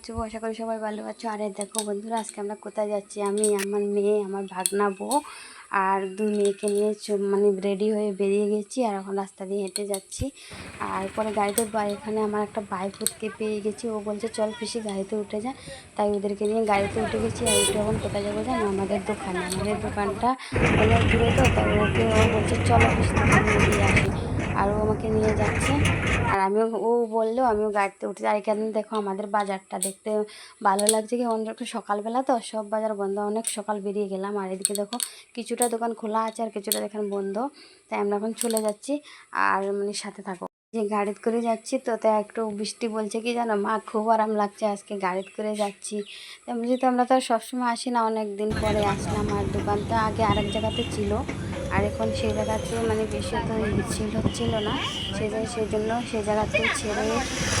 আছো? আশা করি সবাই ভালো আছো। আরে দেখো বন্ধুরা, আজকে আমরা কোথায় যাচ্ছি? আমি, আমার মেয়ে, আমার ভাগনা বউ আর দুই মেয়েকে নিয়ে মানে রেডি হয়ে বেরিয়ে গেছি আর এখন রাস্তা দিয়ে হেঁটে যাচ্ছি। আর পরে গাড়িতে এখানে আমার একটা বাইকুতকে পেয়ে গেছি। ও বলছে, চল পিসি, গাড়িতে উঠে যা। তাই ওদেরকে নিয়ে গাড়িতে উঠে গেছি। আর উঠে এখন কোথায় যাব জানো? আমাদের দোকানে। আমাদের দোকানটা অনেক দূরে তো, তাই ওকে ও বলছে, চলো পিসি আসি। আর ও আমাকে নিয়ে যাচ্ছে। আর আমিও, ও বলল, আমিও গাড়িতে উঠে আর এখানে দেখো আমাদের বাজারটা দেখতে ভালো লাগছে কি? একটু সকালবেলা তো, সব বাজার বন্ধ। অনেক সকাল বেরিয়ে গেলাম। আর এদিকে দেখো কিছুটা দোকান খোলা আছে আর কিছুটা দেখেন বন্ধ। তাই আমরা এখন চলে যাচ্ছি। আর মানে সাথে থাকো। যে গাড়িতে করে যাচ্ছি তো তাই একটু বৃষ্টি বলছে কি জানো? মা, খুব আরাম লাগছে আজকে গাড়িতে করে যাচ্ছি। এমনি তো আমরা তো সবসময় আসি না অনেক দিন পরে আসলাম। আর দোকানটা আগে আরেক জায়গাতে ছিল। আর এখন সেই জায়গাতে মানে বেশি তো ছিল ছিল না। সেই সেই জন্য সেই জায়গাতে ছেড়ে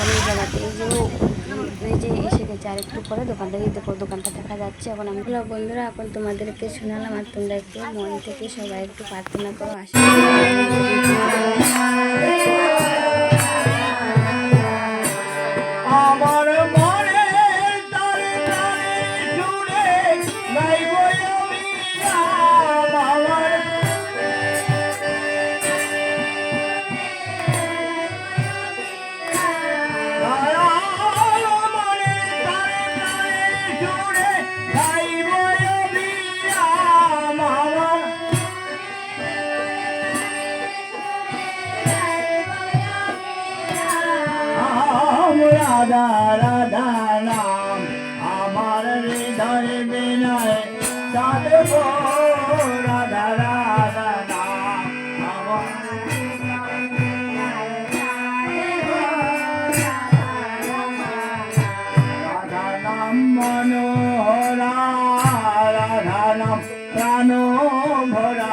অনেক জায়গাতে এই জন্য এই যে এসে গেছে। আর একটু পরে দোকানটা দোকানটা দেখা যাচ্ছে। এখন আমি বন্ধুরা, এখন তোমাদেরকে শোনালাম আর তোমরা একটু মন থেকে সবাই একটু প্রার্থনা করো আশা রাধা রাধা নাম আমার হৃদয় বিনয় চাঁদব রাধা রাধা মনোহরা রাধা নাম প্রাণ ভরা।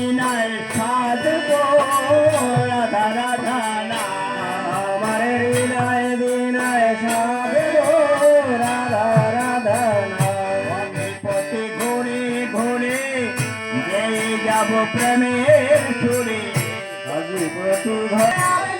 হৃদয় বিনয় সাজবো রাধা রাধা নাম। আমার হৃদয় বিনয় সাজবো রাধা রাধা নাম। পথে ঘুরে ঘুরে যেই ঘর